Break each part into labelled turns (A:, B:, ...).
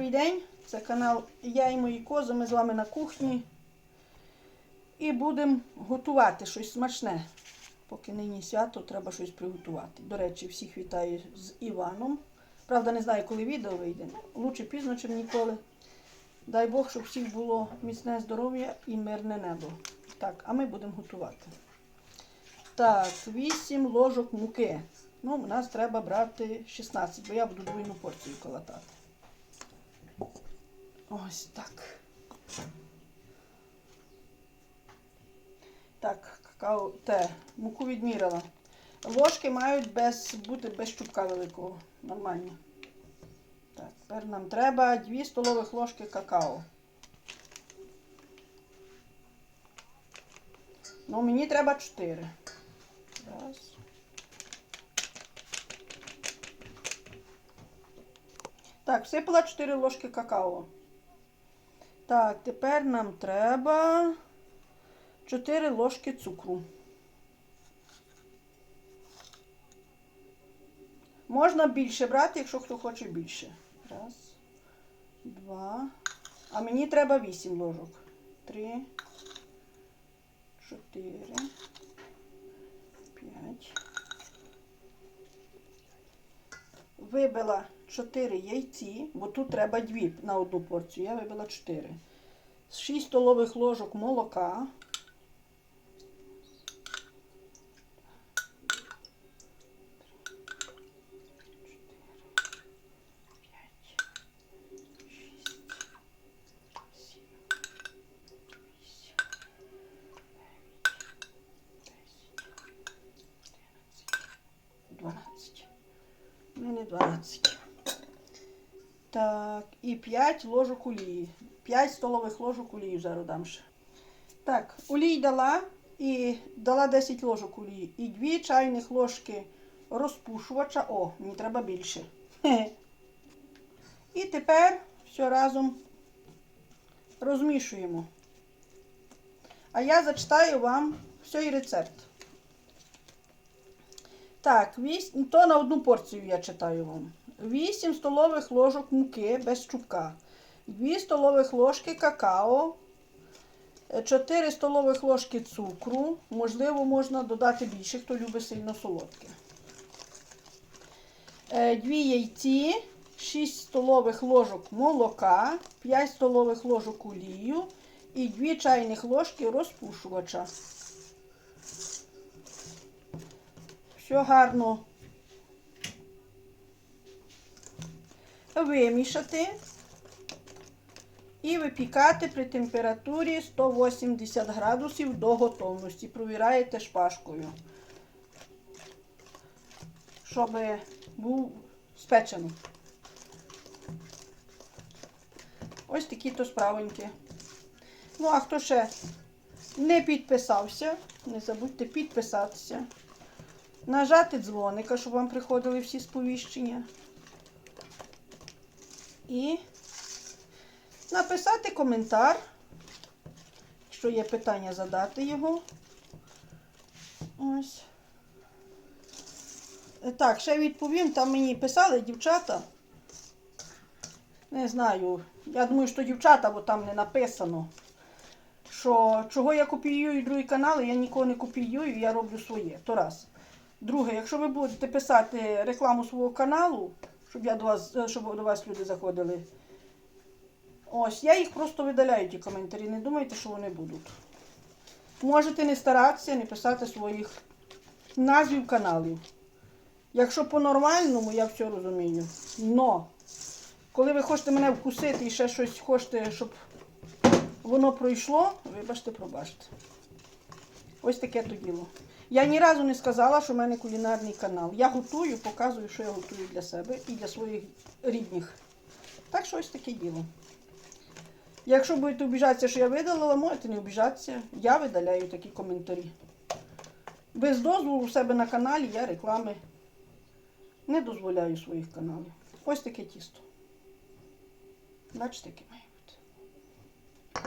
A: добрий день! Це канал Я і мої кози. Ми з вами на кухні. І будемо готувати щось смачне. Поки нині свято, треба щось приготувати. До речі, всіх вітаю з Іваном. Правда, не знаю, коли відео вийде. Лучше пізно, ніж ніколи. Дай Бог, щоб всіх було міцне здоров'я і мирне небо. Так, а ми будемо готувати. Так, 8 ложок муки. Ну, у нас треба брати 16, бо я буду двойну порцію колотати. Ось так. Так, какао те. Муку відміряла. Ложки мають без, бути без щупка великого. Нормально. Так, тепер нам треба 2 столових ложки какао. Ну, мені треба 4. Раз. Так, всипала 4 ложки какао. Так, тепер нам треба 4 ложки цукру. Можна більше брати, якщо хто хоче більше. Раз, два. А мені треба 8 ложок. Три, чотири, п'ять. Вибила 4 яйці, бо тут треба 2 на одну порцію. Я вибила 4. 6 столових ложок молока. Дванадцять. У мене 12. Так, і 5 ложок олії. 5 столових ложок олії зараз дам ще. Так, олій дала і дала 10 ложок олії. І 2 чайних ложки розпушувача. О, мені треба більше. І тепер все разом розмішуємо. А я зачитаю вам цей рецепт. Так, то на одну порцію я читаю вам. 8 столових ложок муки без чубка, 2 столових ложки какао, 4 столових ложки цукру. Можливо, можна додати більше, хто любить сильно солодке. 2 яйці, 6 столових ложок молока, 5 столових ложок олію і 2 чайних ложки розпушувача. Все гарно вимішати і випікати при температурі 180 градусів до готовності. Провіраєте шпажкою, щоб був спечений. Ось такі то справоньки. Ну, а хто ще не підписався, не забудьте підписатися. Нажати дзвоника, щоб вам приходили всі сповіщення. І написати коментар, якщо є питання, задати його. Ось. Так, ще відповім, там мені писали дівчата. Не знаю, я думаю, що дівчата, бо там не написано. Що чого я копіюю другий канал, я нікого не копіюю, я роблю своє. То раз. Друге, якщо ви будете писати рекламу свого каналу, щоб я до вас, е, щоб до вас люди заходили. Ось, я їх просто видаляю, ті коментарі. Не думайте, що вони будуть. Можете не старатися, не писати своїх назвів каналів. Якщо по-нормальному, я все розумію. Но, коли ви хочете мене вкусити і ще щось хочете, щоб воно пройшло, вибачте, пробачте. Ось таке то діло. Я ні разу не сказала, що в мене кулінарний канал. Я готую, показую, що я готую для себе і для своїх рідних. Так що ось таке діло. Якщо будете обіжатися, що я видалила, можете не обіжатися. Я видаляю такі коментарі. Без дозволу у себе на каналі я реклами не дозволяю своїх каналів. Ось таке тісто. Бачите, яке має бути.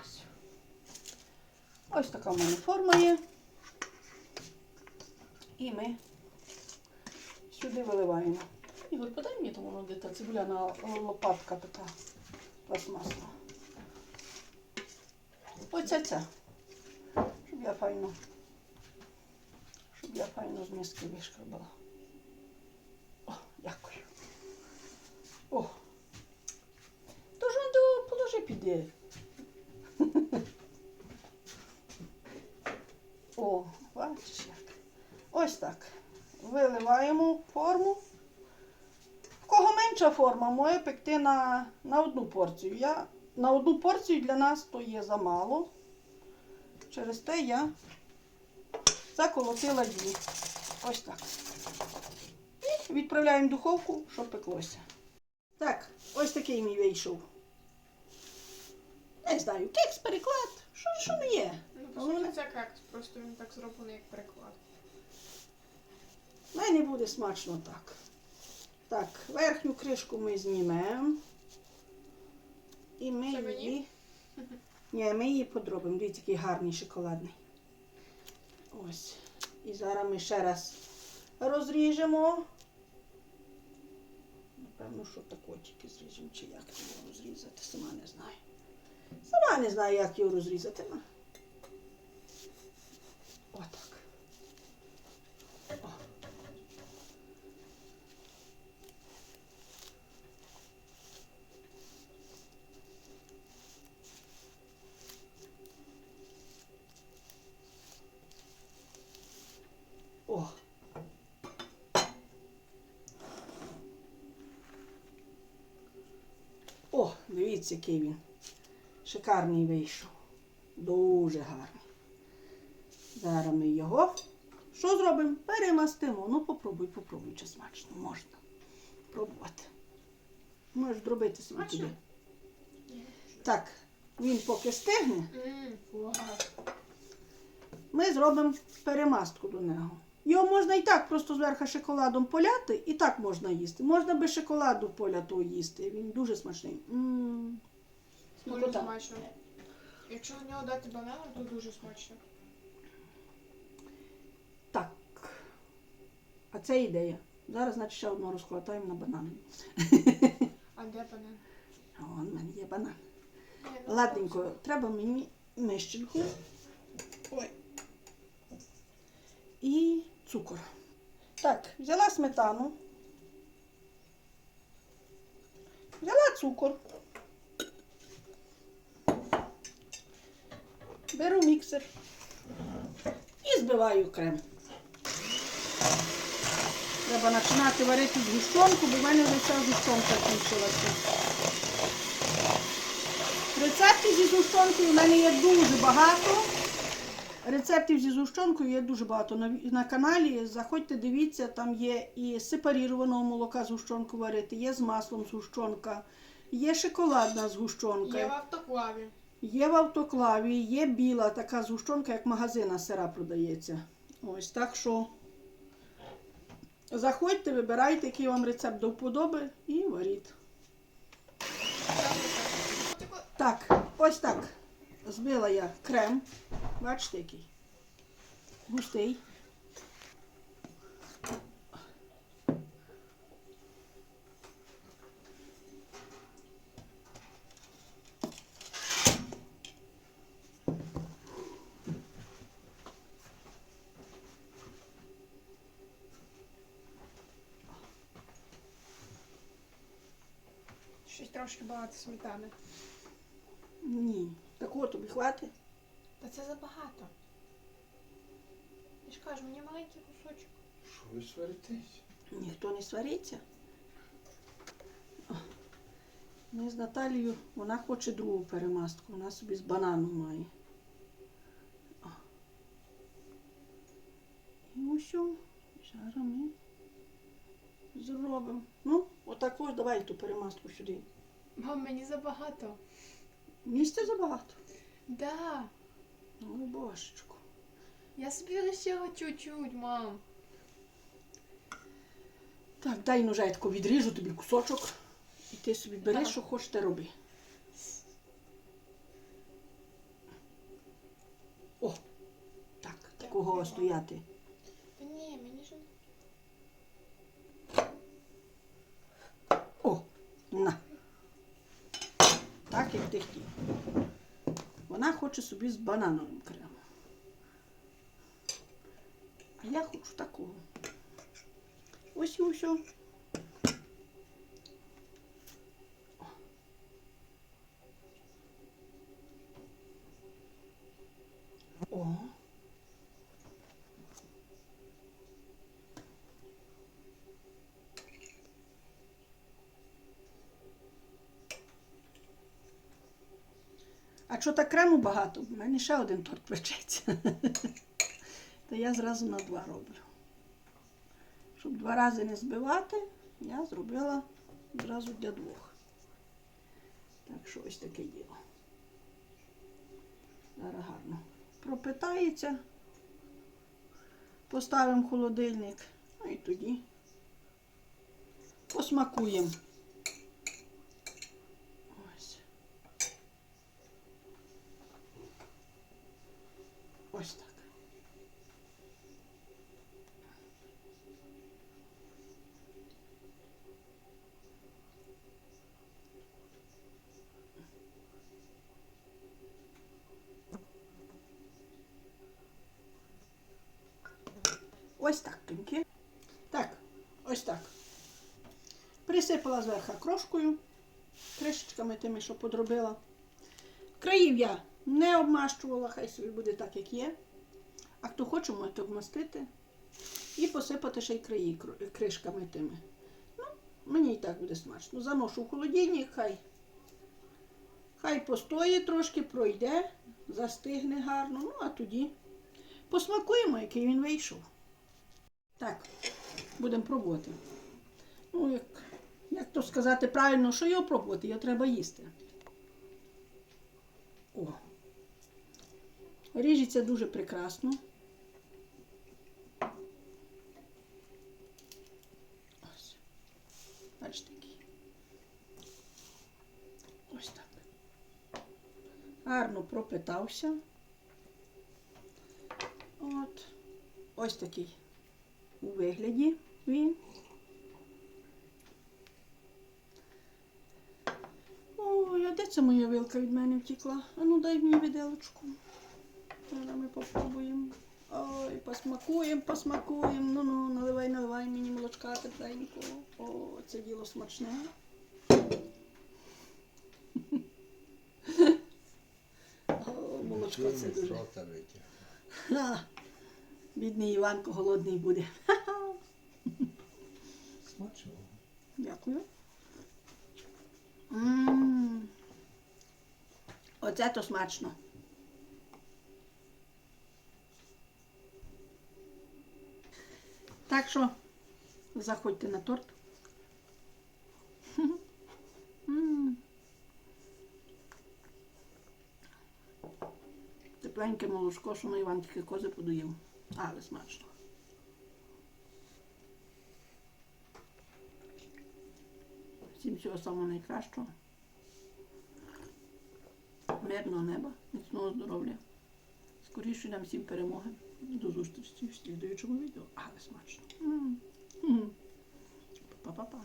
A: Ось. Ось така в мене форма є. І ми сюди виливаємо. Ігор, подай мені там воно де цибуляна лопатка така. пластмасова. Оця ця. Щоб я файно. Щоб я файно з миски вишкребала. О, дякую. О. То ж он положи піде. О, бачиш як. Ось так. Виливаємо форму. В кого менша форма, може пекти на, на одну порцію. Я на одну порцію для нас то є замало. Через те я заколотила дві. Ось так. І відправляємо в духовку, щоб пеклося. Так, ось такий мій вийшов. Не знаю, кекс, переклад, що, що не є.
B: Ну, по суті, це кекс, просто він так зроблений як переклад.
A: В мене буде смачно так. Так, верхню кришку ми знімемо. І ми
B: Це мені?
A: її. Ні, ми її подробимо. Дивіться, який гарний шоколадний. Ось. І зараз ми ще раз розріжемо. Напевно, що тако тільки зріжемо, чи як його розрізати, сама не знаю. Сама не знаю, як його розрізати. Дивіться, який він. Шикарний вийшов. Дуже гарний. Зараз ми його. Що зробимо? Перемастимо. Ну, попробуй, попробуй, чи смачно. Можна. Пробувати. Можеш зробити собі туди. Так, він поки стигне. Ми зробимо перемастку до нього. Його можна і так просто зверху шоколадом поляти, і так можна їсти. Можна без шоколаду полятого їсти. Він дуже смачний. М.
B: Дуже
A: Смакота.
B: смачно. Якщо на нього дати банан, то дуже смачно.
A: Так. А це ідея. Зараз, значить, ще одну розкладаємо на банани.
B: А де банан?
A: Вон в мене є банан.
B: Ні, ну,
A: Ладненько, треба мені мищенку. Ой. І цукор. Так, взяла сметану. Взяла цукор. Беру міксер і збиваю крем. Треба починати варити згущенку, бо в мене вже вся згущенка кінчилася. Рецептів зі згущенкою в мене є дуже багато. Рецептів зі згущенкою є дуже багато на, на каналі. Заходьте, дивіться, там є і з сепарірованого молока згущенку варити, є з маслом згущенка, є шоколадна згущенка,
B: Є в автоклаві.
A: є в автоклаві, є біла така згущенка, як магазина сира продається. Ось так що заходьте, вибирайте, який вам рецепт до вподоби і варіть. Так, ось так. Збила я крем. Бачите, який? Густий.
B: Щось трошки багато сметани.
A: Ні. Такого тобі хватить.
B: Та це забагато. Я ж кажу, мені маленький кусочок.
C: Що ви сваритесь?
A: Ніхто не свариться. Ми з Наталією, вона хоче другу перемастку, вона собі з банану має. О. І усьо. Зараз ми зробимо. Ну, отак ось давай ту перемастку сюди.
B: Мам, мені забагато.
A: Місця забагато.
B: Да.
A: Ой, божечку.
B: Я собі лишила чуть-чуть, мам.
A: Так, дай ножетку відріжу тобі кусочок. І ти собі бери, що хочеш, ти роби. О, так, такого стояти.
B: Та ні, мені ж.
A: О, на. Так, як. Вона хоче собі з банановим кремом. А я хочу такого. Ось і усе. О. А що так крему багато? У мене ще один торт печеться. То я зразу на два роблю. Щоб два рази не збивати, я зробила зразу для двох. Так що ось таке діло. Зараз гарно пропитається. Поставимо в холодильник, ну і тоді посмакуємо. Ось. Ось так. Ось так, тоньки. Так, ось так. Присипала зверху крошкою, кришечками тими, що подробила. Країв я не обмащувала, хай собі буде так, як є. А хто хоче, можете обмастити. І посипати ще й краї кришками тими. Ну, мені і так буде смачно. Заношу в холодильник, хай. Хай постоїть трошки, пройде, застигне гарно. Ну, а тоді посмакуємо, який він вийшов. Так, будемо пробувати. Ну, як, як то сказати правильно, що його пробувати, його треба їсти. О. Ріжеться дуже прекрасно. Ось. Бачите який. Ось так. Гарно пропитався. От. Ось такий у вигляді він. Ой, а де це моя вилка від мене втекла? А ну дай мені виделочку. Ми попробуємо. Ой, посмакуємо, посмакуємо. Ну ну, наливай, наливай мені молочка тепленького. О, це діло смачне. О, молочко це дуже. Бідний Іванко голодний буде.
C: Смачно.
A: Дякую. М. Оце то смачно. Так що заходьте на торт. Тепленьке молочко, що на Іван тільки кози подоїв. Але смачно. Всім всього самого найкращого. Мирного неба, міцного здоров'я. Скоріше нам всім перемоги. До зустрічі в слідуючому відео. Але смачно. Па-па-па.